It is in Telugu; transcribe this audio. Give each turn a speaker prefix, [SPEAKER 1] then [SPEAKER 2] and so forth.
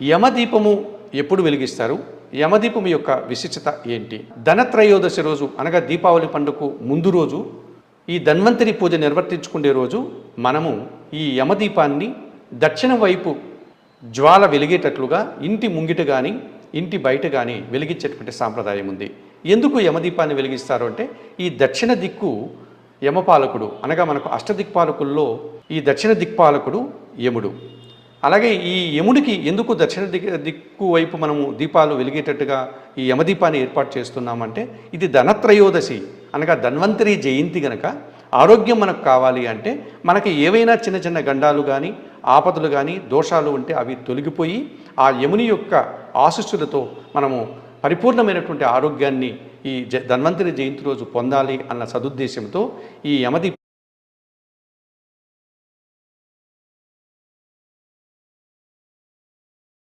[SPEAKER 1] యమదీపము ఎప్పుడు వెలిగిస్తారు? యమదీపం యొక్క విశిష్టత ఏంటి? ధనత్రయోదశి రోజు అనగా దీపావళి పండుగకు ముందు రోజు ఈ ధన్వంతరి పూజ నిర్వర్తించుకునే రోజు మనము ఈ యమదీపాన్ని దక్షిణ వైపు జ్వాల వెలిగేటట్లుగా ఇంటి ముంగిట కానీ ఇంటి బయట కానీ వెలిగించేటువంటి సాంప్రదాయం ఉంది. ఎందుకు యమదీపాన్ని వెలిగిస్తారు అంటే ఈ దక్షిణ దిక్కు యమపాలకుడు అనగా మనకు అష్టదిక్పాలకుల్లో ఈ దక్షిణ దిక్పాలకుడు యముడు. అలాగే ఈ యముడికి ఎందుకు దక్షిణ దిక్ దిక్కు వైపు మనము దీపాలు వెలిగేటట్టుగా ఈ యమదీపాన్ని ఏర్పాటు చేస్తున్నామంటే ఇది ధనత్రయోదశి అనగా ధన్వంతరి జయంతి గనక ఆరోగ్యం మనకు కావాలి అంటే మనకి ఏవైనా చిన్న చిన్న గండాలు కానీ ఆపదలు కానీ దోషాలు ఉంటే అవి తొలగిపోయి ఆ యముని యొక్క ఆశిస్సులతో మనము పరిపూర్ణమైనటువంటి ఆరోగ్యాన్ని ఈ జ ధన్వంతరి జయంతి రోజు పొందాలి అన్న సదుద్దేశంతో ఈ యమది